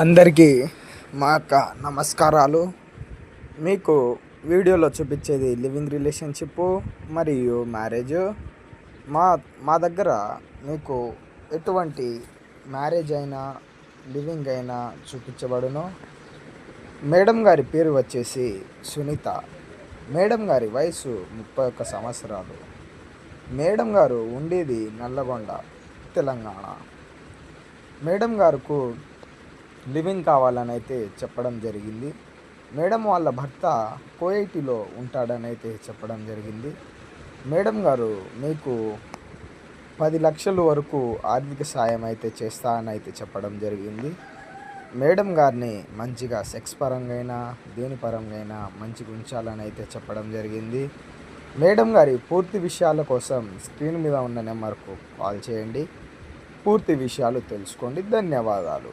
అందరికీ మా యొక్క నమస్కారాలు. మీకు వీడియోలో చూపించేది లివింగ్ రిలేషన్షిప్ మరియు మ్యారేజ్. మా మా దగ్గర మీకు ఎటువంటి మ్యారేజ్ అయినా లివింగ్ అయినా చూపించబడును. మేడం గారి పేరు వచ్చేసి సునీత. మేడం గారి వయసు ముప్పై ఒక్క సంవత్సరాలు. మేడం గారు ఉండేది నల్లగొండ తెలంగాణ. మేడం గారుకు లివింగ్ కావాలని అయితే చెప్పడం జరిగింది. మేడం వాళ్ళ భర్త కోఐటీలో ఉంటాడని అయితే చెప్పడం జరిగింది. మేడం గారు మీకు పది లక్షల వరకు ఆర్థిక సాయం అయితే చేస్తా అని అయితే చెప్పడం జరిగింది. మేడం గారిని మంచిగా సెక్స్ పరంగా అయినా దేని పరంగా అయినా మంచిగా ఉంచాలని అయితే చెప్పడం జరిగింది. మేడం గారి పూర్తి విషయాల కోసం స్క్రీన్ మీద ఉన్న నెంబర్కు కాల్ చేయండి. పూర్తి విషయాలు తెలుసుకోండి. ధన్యవాదాలు.